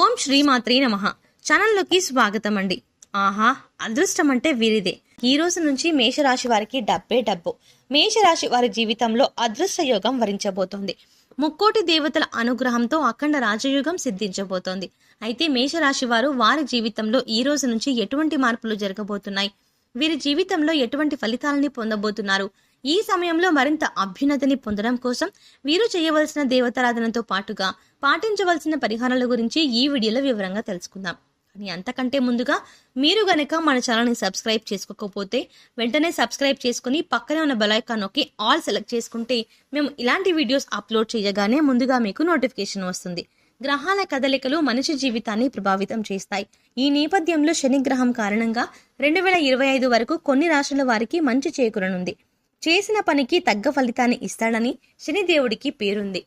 ఓం శ్రీమాత్రి నమ. ఛానల్లోకి స్వాగతం అండి ఆహా అదృష్టం అంటే వీరిదే. ఈ రోజు నుంచి మేషరాశి వారికి డబ్బే డబ్బు. మేషరాశి వారి జీవితంలో అదృష్ట యోగం వరించబోతోంది. ముక్కోటి దేవతల అనుగ్రహంతో అఖండ రాజయోగం సిద్ధించబోతోంది. అయితే మేషరాశి వారు వారి జీవితంలో ఈ రోజు నుంచి ఎటువంటి మార్పులు జరగబోతున్నాయి? వీరి జీవితంలో ఎటువంటి ఫలితాలని పొందబోతున్నారు? ఈ సమయంలో మరింత అభ్యున్నతిని పొందడం కోసం వీరు చేయవలసిన దేవతారాధనతో పాటుగా పాటించవలసిన పరిహారాల గురించి ఈ వీడియోలో వివరంగా తెలుసుకుందాం. కానీ అంతకంటే ముందుగా మీరు గనక మన ఛానల్ని సబ్స్క్రైబ్ చేసుకోకపోతే వెంటనే సబ్స్క్రైబ్ చేసుకుని పక్కనే ఉన్న బెలైకాన్ నొక్కి ఆల్ సెలెక్ట్ చేసుకుంటే మేము ఇలాంటి వీడియోస్ అప్లోడ్ చేయగానే ముందుగా మీకు నోటిఫికేషన్ వస్తుంది. గ్రహాల కదలికలు మనిషి జీవితాన్ని ప్రభావితం చేస్తాయి. ఈ నేపథ్యంలో శనిగ్రహం కారణంగా రెండు వేల ఇరవై ఐదు వరకు కొన్ని రాశుల వారికి మంచి చేకూరనుంది. చేసిన పనికి తగ్గ ఫలితాన్ని ఇస్తాడని శనిదేవుడికి పేరుంది.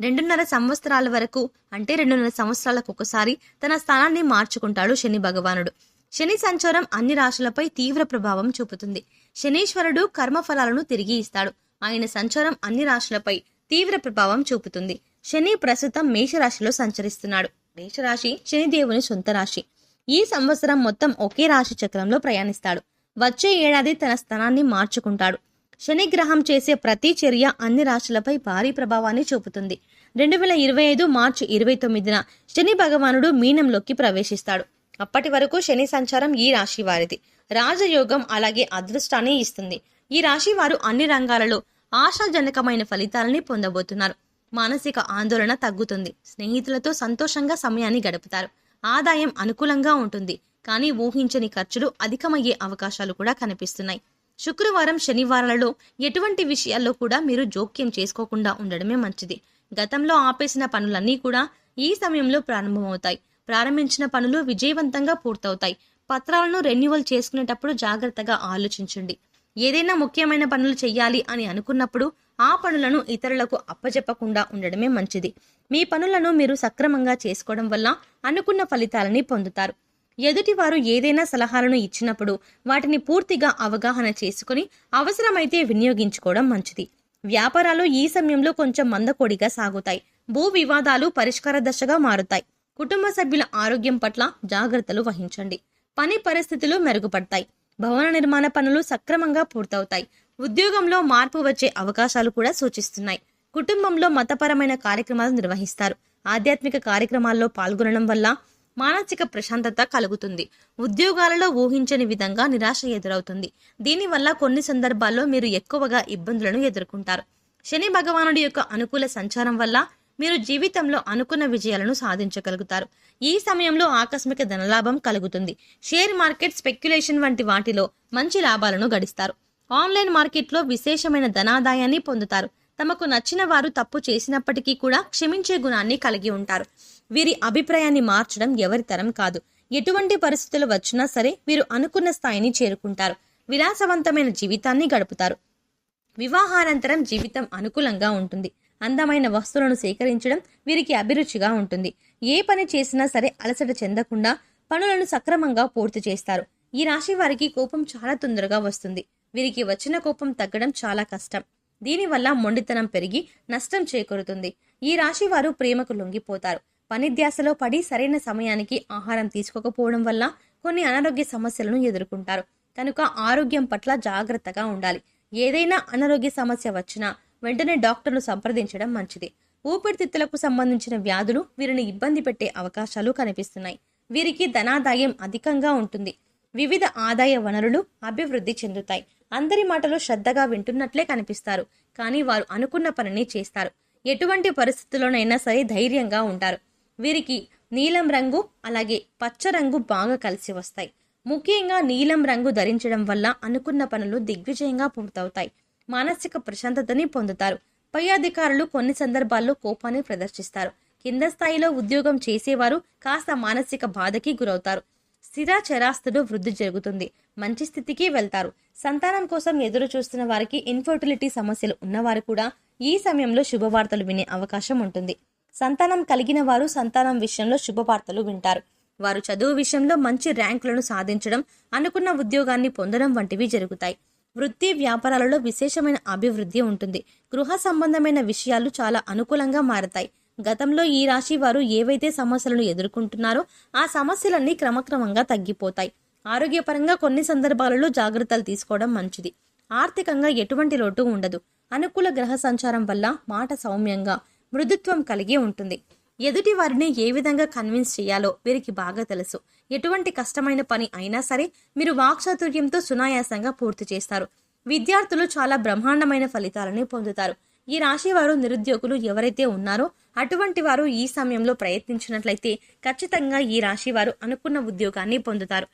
రెండున్నర సంవత్సరాల వరకు అంటే రెండున్నర సంవత్సరాలకు ఒకసారి తన స్థానాన్ని మార్చుకుంటాడు శని భగవానుడు. శని సంచారం అన్ని రాశులపై తీవ్ర ప్రభావం చూపుతుంది. శనీశ్వరుడు కర్మఫలాలను తిరిగి ఇస్తాడు. ఆయన సంచారం అన్ని రాశులపై తీవ్ర ప్రభావం చూపుతుంది. శని ప్రస్తుతం మేషరాశిలో సంచరిస్తున్నాడు. మేషరాశి శనిదేవుని సొంత రాశి. ఈ సంవత్సరం మొత్తం ఒకే రాశి చక్రంలో ప్రయాణిస్తాడు. వచ్చే ఏడాది తన స్థానాన్ని మార్చుకుంటాడు. శనిగ్రహం చేసే ప్రతి చర్య అన్ని రాశులపై భారీ ప్రభావాన్ని చూపుతుంది. రెండు వేల ఇరవై ఐదు మార్చి ఇరవై తొమ్మిదిన శని భగవానుడు మీనంలోకి ప్రవేశిస్తాడు. అప్పటి వరకు శని సంచారం ఈ రాశి వారిది. రాజయోగం అలాగే అదృష్టాన్ని ఇస్తుంది. ఈ రాశి వారు అన్ని రంగాలలో ఆశాజనకమైన ఫలితాలని పొందబోతున్నారు. మానసిక ఆందోళన తగ్గుతుంది. స్నేహితులతో సంతోషంగా సమయాన్ని గడుపుతారు. ఆదాయం అనుకూలంగా ఉంటుంది. కానీ ఊహించని ఖర్చులు అధికమయ్యే అవకాశాలు కూడా కనిపిస్తున్నాయి. శుక్రవారం శనివారాలలో ఎటువంటి విషయాల్లో కూడా మీరు జోక్యం చేసుకోకుండా ఉండడమే మంచిది. గతంలో ఆపేసిన పనులన్నీ కూడా ఈ సమయంలో ప్రారంభమవుతాయి. ప్రారంభించిన పనులు విజయవంతంగా పూర్తవుతాయి. పత్రాలను రెన్యువల్ చేసుకునేటప్పుడు జాగ్రత్తగా ఆలోచించండి. ఏదైనా ముఖ్యమైన పనులు చేయాలి అని అనుకున్నప్పుడు ఆ పనులను ఇతరులకు అప్పజెప్పకుండా ఉండడమే మంచిది. మీ పనులను మీరు సక్రమంగా చేసుకోవడం వల్ల అనుకున్న ఫలితాలని పొందుతారు. ఎదుటివారు ఏదైనా సలహాలను ఇచ్చినప్పుడు వాటిని పూర్తిగా అవగాహన చేసుకుని అవసరమైతే వినియోగించుకోవడం మంచిది. వ్యాపారాలు ఈ సమయంలో కొంచెం మందకొడిగా సాగుతాయి. భూ వివాదాలు పరిష్కార దశగా మారుతాయి. కుటుంబ సభ్యుల ఆరోగ్యం పట్ల జాగ్రత్తలు వహించండి. పని పరిస్థితులు మెరుగుపడతాయి. భవన నిర్మాణ పనులు సక్రమంగా పూర్తవుతాయి. ఉద్యోగంలో మార్పు వచ్చే అవకాశాలు కూడా సూచిస్తున్నాయి. కుటుంబంలో మతపరమైన కార్యక్రమాలు నిర్వహిస్తారు. ఆధ్యాత్మిక కార్యక్రమాల్లో పాల్గొనడం వల్ల మానసిక ప్రశాంతత కలుగుతుంది. ఉద్యోగాలలో ఊహించని విధంగా నిరాశ ఎదురవుతుంది. దీనివల్ల కొన్ని సందర్భాల్లో మీరు ఎక్కువగా ఇబ్బందులను ఎదుర్కొంటారు. శని భగవానుడి యొక్క అనుకూల సంచారం వల్ల మీరు జీవితంలో అనుకున్న విజయాలను సాధించగలుగుతారు. ఈ సమయంలో ఆకస్మిక ధనలాభం కలుగుతుంది. షేర్ మార్కెట్ స్పెక్యులేషన్ వంటి వాటిలో మంచి లాభాలను గడిస్తారు. ఆన్లైన్ మార్కెట్లో విశేషమైన ధనాదాయాన్ని పొందుతారు. తమకు నచ్చిన వారు తప్పు చేసినప్పటికీ కూడా క్షమించే గుణాన్ని కలిగి ఉంటారు. వీరి అభిప్రాయాన్ని మార్చడం ఎవరి తరం కాదు. ఎటువంటి పరిస్థితులు వచ్చినా సరే వీరు అనుకున్న స్థాయిని చేరుకుంటారు. విలాసవంతమైన జీవితాన్ని గడుపుతారు. వివాహానంతరం జీవితం అనుకూలంగా ఉంటుంది. అందమైన వస్తువులను సేకరించడం వీరికి అభిరుచిగా ఉంటుంది. ఏ పని చేసినా సరే అలసట చెందకుండా పనులను సక్రమంగా పూర్తి చేస్తారు. ఈ రాశి వారికి కోపం చాలా తొందరగా వస్తుంది. వీరికి వచ్చిన కోపం తగ్గడం చాలా కష్టం. దీనివల్ల మొండితనం పెరిగి నష్టం చేకూరుతుంది. ఈ రాశి వారు ప్రేమకు లొంగిపోతారు. పనిధ్యాసలో పడి సరైన సమయానికి ఆహారం తీసుకోకపోవడం వల్ల కొన్ని అనారోగ్య సమస్యలను ఎదుర్కొంటారు. కనుక ఆరోగ్యం పట్ల జాగ్రత్తగా ఉండాలి. ఏదైనా అనారోగ్య సమస్య వచ్చినా వెంటనే డాక్టర్ను సంప్రదించడం మంచిది. ఊపిరితిత్తులకు సంబంధించిన వ్యాధులు వీరిని ఇబ్బంది పెట్టే అవకాశాలు కనిపిస్తున్నాయి. వీరికి ధనాదాయం అధికంగా ఉంటుంది. వివిధ ఆదాయ వనరులు అభివృద్ధి చెందుతాయి. అందరి మాటలు శ్రద్ధగా వింటున్నట్లే కనిపిస్తారు. కానీ వారు అనుకున్న పనిని చేస్తారు. ఎటువంటి పరిస్థితుల్లోనైనా సరే ధైర్యంగా ఉంటారు. వీరికి నీలం రంగు అలాగే పచ్చ రంగు బాగా కలిసి వస్తాయి. ముఖ్యంగా నీలం రంగు ధరించడం వల్ల అనుకున్న పనులు దిగ్విజయంగా పూర్తవుతాయి. మానసిక ప్రశాంతతని పొందుతారు. పై అధికారులు కొన్ని సందర్భాల్లో కోపాన్ని ప్రదర్శిస్తారు. కింద స్థాయిలో ఉద్యోగం చేసేవారు కాస్త మానసిక బాధకి గురవుతారు. స్థిర చరాస్తులు వృద్ధి జరుగుతుంది. మంచి స్థితికి వెళ్తారు. సంతానం కోసం ఎదురు చూస్తున్న వారికి ఇన్ఫర్టిలిటీ సమస్యలు ఉన్నవారు కూడా ఈ సమయంలో శుభవార్తలు వినే అవకాశం ఉంటుంది. సంతానం కలిగిన వారు సంతానం విషయంలో శుభవార్తలు వింటారు. వారు చదువు విషయంలో మంచి ర్యాంకులను సాధించడం అనుకున్న ఉద్యోగాన్ని పొందడం వంటివి జరుగుతాయి. వృత్తి వ్యాపారాలలో విశేషమైన అభివృద్ధి ఉంటుంది. గృహ సంబంధమైన విషయాలు చాలా అనుకూలంగా మారతాయి. గతంలో ఈ రాశి వారు ఏవైతే సమస్యలను ఎదుర్కొంటున్నారో ఆ సమస్యలన్నీ క్రమక్రమంగా తగ్గిపోతాయి. ఆరోగ్యపరంగా కొన్ని సందర్భాలలో జాగ్రత్తలు తీసుకోవడం మంచిది. ఆర్థికంగా ఎటువంటి లోటు ఉండదు. అనుకూల గ్రహ సంచారం వల్ల మాట సౌమ్యంగా మృదుత్వం కలిగి ఉంటుంది. ఎదుటి వారిని ఏ విధంగా కన్విన్స్ చేయాలో వీరికి బాగా తెలుసు. ఎటువంటి కష్టమైన పని అయినా సరే మీరు వాక్చాతుర్యంతో సునాయాసంగా పూర్తి చేస్తారు. విద్యార్థులు చాలా బ్రహ్మాండమైన ఫలితాలని పొందుతారు. ఈ రాశి వారు నిరుద్యోగులు ఎవరైతే ఉన్నారో అటువంటి వారు ఈ సమయంలో ప్రయత్నించినట్లయితే ఖచ్చితంగా ఈ రాశి వారు అనుకున్న ఉద్యోగాన్ని పొందుతారు.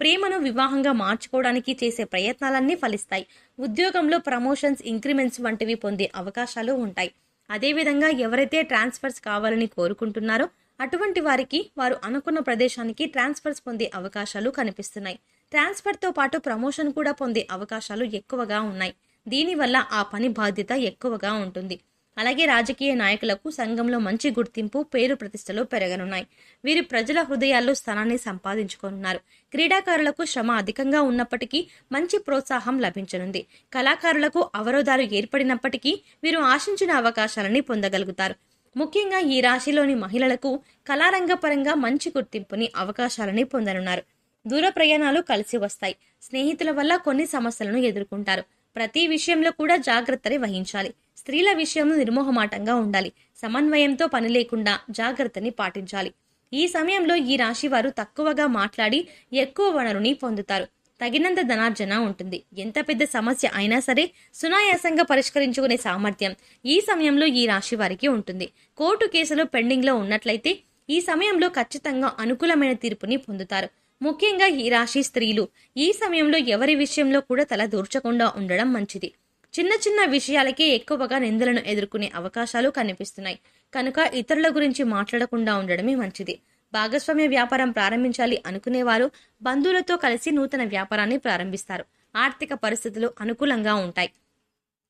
ప్రేమను వివాహంగా మార్చుకోవడానికి చేసే ప్రయత్నాలన్నీ ఫలిస్తాయి. ఉద్యోగంలో ప్రమోషన్స్ ఇంక్రిమెంట్స్ వంటివి పొందే అవకాశాలు ఉంటాయి. అదేవిధంగా ఎవరైతే ట్రాన్స్ఫర్స్ కావాలని కోరుకుంటున్నారో అటువంటి వారికి వారు అనుకున్న ప్రదేశానికి ట్రాన్స్ఫర్స్ పొందే అవకాశాలు కనిపిస్తున్నాయి. ట్రాన్స్ఫర్తో పాటు ప్రమోషన్ కూడా పొందే అవకాశాలు ఎక్కువగా ఉన్నాయి. దీనివల్ల ఆ పని బాధ్యత ఎక్కువగా ఉంటుంది. అలాగే రాజకీయ నాయకులకు సంఘంలో మంచి గుర్తింపు పేరు ప్రతిష్టలు పెరగనున్నాయి. వీరు ప్రజల హృదయాల్లో స్థానాన్ని సంపాదించుకోనున్నారు. క్రీడాకారులకు శ్రమ అధికంగా ఉన్నప్పటికీ మంచి ప్రోత్సాహం లభించనుంది. కళాకారులకు అవరోధాలు ఏర్పడినప్పటికీ వీరు ఆశించిన అవకాశాలని పొందగలుగుతారు. ముఖ్యంగా ఈ రాశిలోని మహిళలకు కళారంగపరంగా మంచి గుర్తింపుని అవకాశాలని పొందనున్నారు. దూర ప్రయాణాలు కలిసి వస్తాయి. స్నేహితుల వల్ల కొన్ని సమస్యలను ఎదుర్కొంటారు. ప్రతి విషయంలో కూడా జాగ్రత్తని వహించాలి. స్త్రీల విషయంలో నిర్మోహమాటంగా ఉండాలి. సమన్వయంతో పని లేకుండా జాగ్రత్తని పాటించాలి. ఈ సమయంలో ఈ రాశి వారు తక్కువగా మాట్లాడి ఎక్కువ వనరుని పొందుతారు. తగినంత ధనార్జన ఉంటుంది. ఎంత పెద్ద సమస్య అయినా సరే సునాయాసంగా పరిష్కరించుకునే సామర్థ్యం ఈ సమయంలో ఈ రాశి వారికి ఉంటుంది. కోర్టు కేసులు పెండింగ్లో ఉన్నట్లయితే ఈ సమయంలో ఖచ్చితంగా అనుకూలమైన తీర్పుని పొందుతారు. ముఖ్యంగా ఈ రాశి స్త్రీలు ఈ సమయంలో ఎవరి విషయంలో కూడా తల దూర్చకుండా ఉండడం మంచిది. చిన్న చిన్న విషయాలకే ఎక్కువగా నిందలను ఎదుర్కొనే అవకాశాలు కనిపిస్తున్నాయి. కనుక ఇతరుల గురించి మాట్లాడకుండా ఉండడమే మంచిది. భాగస్వామ్య వ్యాపారం ప్రారంభించాలి అనుకునేవారు బంధువులతో కలిసి నూతన వ్యాపారాన్ని ప్రారంభిస్తారు. ఆర్థిక పరిస్థితులు అనుకూలంగా ఉంటాయి.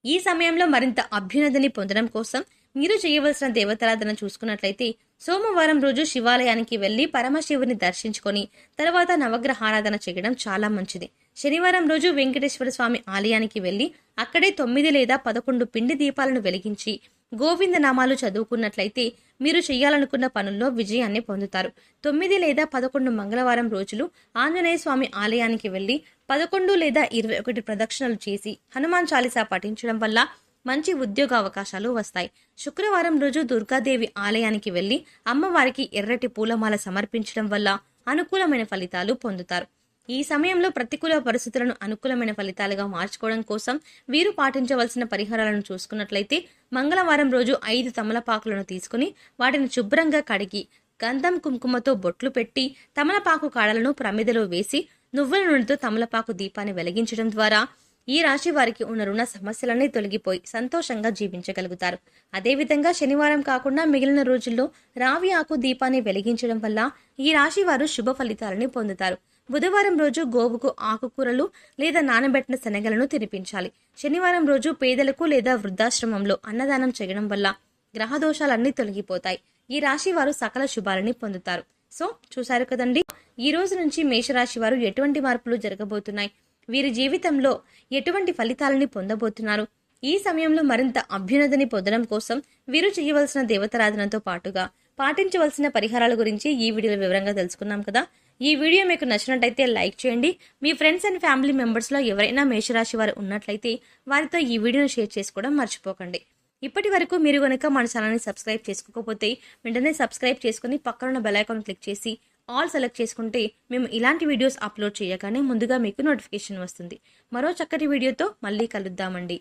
ఈ సమయంలో మరింత అభ్యున్నతిని పొందడం కోసం మీరు చేయవలసిన దేవతారాధన చూసుకున్నట్లయితే సోమవారం రోజు శివాలయానికి వెళ్ళి పరమశివుని దర్శించుకొని తర్వాత నవగ్రహారాధన చేయడం చాలా మంచిది. శనివారం రోజు వెంకటేశ్వర స్వామి ఆలయానికి వెళ్ళి అక్కడే తొమ్మిది లేదా పదకొండు పిండి దీపాలను వెలిగించి గోవింద నామాలు చదువుకున్నట్లయితే మీరు చేయాలనుకున్న పనుల్లో విజయాన్ని పొందుతారు. తొమ్మిది లేదా పదకొండు మంగళవారం రోజులు ఆంజనేయ స్వామి ఆలయానికి వెళ్ళి పదకొండు లేదా ఇరవై ఒకటి ప్రదక్షిణలు చేసి హనుమాన్ చాలీసా పఠించడం వల్ల మంచి ఉద్యోగ అవకాశాలు వస్తాయి. శుక్రవారం రోజు దుర్గాదేవి ఆలయానికి వెళ్ళి అమ్మవారికి ఎర్రటి పూలమాల సమర్పించడం వల్ల అనుకూలమైన ఫలితాలు పొందుతారు. ఈ సమయంలో ప్రతికూల పరిస్థితులను అనుకూలమైన ఫలితాలుగా మార్చుకోవడం కోసం వీరు పాటించవలసిన పరిహారాలను చూసుకున్నట్లయితే మంగళవారం రోజు ఐదు తమలపాకులను తీసుకుని వాటిని శుభ్రంగా కడిగి గంధం కుంకుమతో బొట్లు పెట్టి తమలపాకు కాడలను ప్రమిదలో వేసి నువ్వుల నూనెతో తమలపాకు దీపాన్ని వెలిగించడం ద్వారా ఈ రాశి వారికి ఉన్న రుణ సమస్యలన్నీ తొలగిపోయి సంతోషంగా జీవించగలుగుతారు. అదేవిధంగా శనివారం కాకుండా మిగిలిన రోజుల్లో రావి ఆకు దీపాన్ని వెలిగించడం వల్ల ఈ రాశి వారు శుభ ఫలితాలని పొందుతారు. బుధవారం రోజు గోవుకు ఆకుకూరలు లేదా నానబెట్టిన శనగలను తినిపించాలి. శనివారం రోజు పేదలకు లేదా వృద్ధాశ్రమంలో అన్నదానం చేయడం వల్ల గ్రహదోషాలన్నీ తొలగిపోతాయి. ఈ రాశి వారు సకల శుభాలని పొందుతారు. సో చూశారు కదండి? ఈ రోజు నుంచి మేషరాశి వారు ఎటువంటి మార్పులు జరగబోతున్నాయి? వీరి జీవితంలో ఎటువంటి ఫలితాలని పొందబోతున్నారు? ఈ సమయంలో మరింత అభ్యున్నతిని పొందడం కోసం వీరు చేయవలసిన దేవతారాధనతో పాటుగా పాటించవలసిన పరిహారాల గురించి ఈ వీడియోలో వివరంగా తెలుసుకున్నాం కదా. ఈ వీడియో మీకు నచ్చినట్టయితే లైక్ చేయండి. మీ ఫ్రెండ్స్ అండ్ ఫ్యామిలీ మెంబర్స్లో ఎవరైనా మేషరాశి వారు ఉన్నట్లయితే వారితో ఈ వీడియోను షేర్ చేసుకోవడం మర్చిపోకండి. ఇప్పటి వరకు మీరు కనుక మన ఛానల్ని సబ్స్క్రైబ్ చేసుకోకపోతే వెంటనే సబ్స్క్రైబ్ చేసుకుని పక్కనున్న బెల్ క్లిక్ చేసి ఆల్ సెలెక్ట్ చేసుకుంటే మేము ఇలాంటి వీడియోస్ అప్లోడ్ చేయగానే ముందుగా మీకు నోటిఫికేషన్ వస్తుంది. మరో చక్కటి వీడియోతో మళ్ళీ కలుద్దామండి.